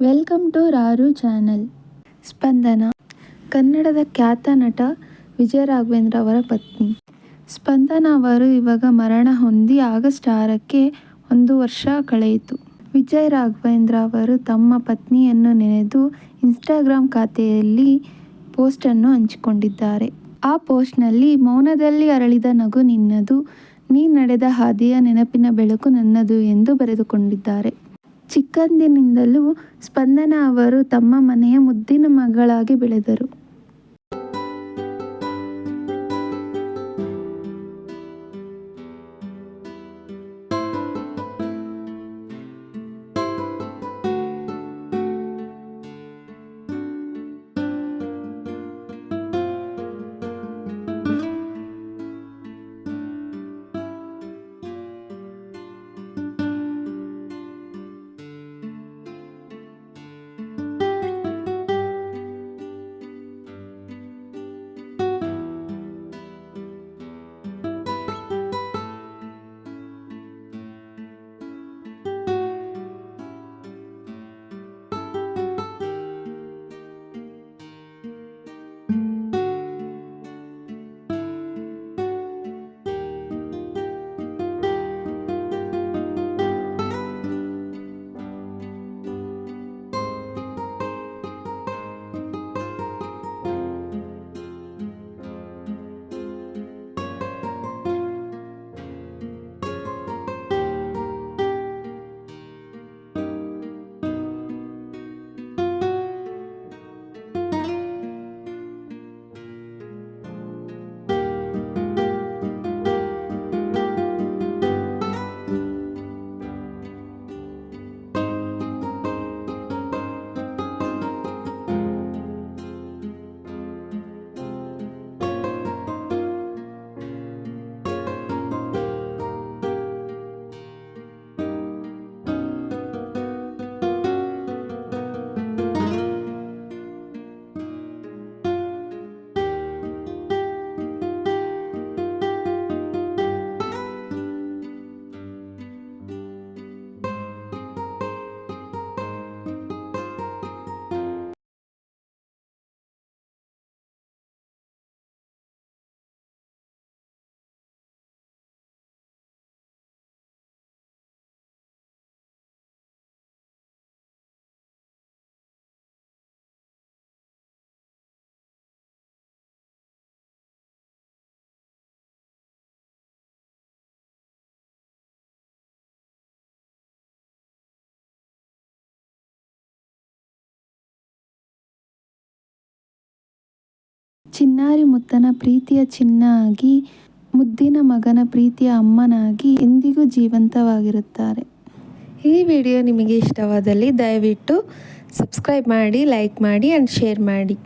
Welcome to ರಾರು channel. Spandana, ಕನ್ನಡದ ಖ್ಯಾತ ನಟ ವಿಜಯ ರಾಘವೇಂದ್ರ ಅವರ ಪತ್ನಿ. ಸ್ಪಂದನ ಅವರು ಇವಾಗ ಮರಣ ಹೊಂದಿ ಆಗಸ್ಟ್ ಆರಕ್ಕೆ ಒಂದು ವರ್ಷ ಕಳೆಯಿತು. ವಿಜಯ್ ರಾಘವೇಂದ್ರ ಅವರು ತಮ್ಮ ಪತ್ನಿಯನ್ನು ನೆನೆದು ಇನ್ಸ್ಟಾಗ್ರಾಮ್ ಖಾತೆಯಲ್ಲಿ ಪೋಸ್ಟನ್ನು ಹಂಚಿಕೊಂಡಿದ್ದಾರೆ. ಆ ಪೋಸ್ಟ್ನಲ್ಲಿ, ಮೌನದಲ್ಲಿ ಅರಳಿದ ನಗು ನಿನ್ನದು ನೀ ನಡೆದ ಹಾದಿಯ ನೆನಪಿನ ಬೆಳಕು ನನ್ನದು ಎಂದು ಬರೆದುಕೊಂಡಿದ್ದಾರೆ. ಚಿಕ್ಕಂದಿನಿಂದಲೂ ಸ್ಪಂದನ ಅವರು ತಮ್ಮ ಮನೆಯ ಮುದ್ದಿನ ಮಗಳಾಗಿ ಬೆಳೆದರು. ಚಿನ್ನಾರಿ ಮುತ್ತನ ಪ್ರೀತಿಯ ಚಿನ್ನ ಆಗಿ ಮುದ್ದಿನ ಮಗನ ಪ್ರೀತಿಯ ಅಮ್ಮನಾಗಿ ಎಂದಿಗೂ ಜೀವಂತವಾಗಿರುತ್ತಾರೆ. ಈ ವಿಡಿಯೋ ನಿಮಗೆ ಇಷ್ಟವಾದಲ್ಲಿ ದಯವಿಟ್ಟು ಸಬ್ಸ್ಕ್ರೈಬ್ ಮಾಡಿ, ಲೈಕ್ ಮಾಡಿ ಆ್ಯಂಡ್ ಶೇರ್ ಮಾಡಿ.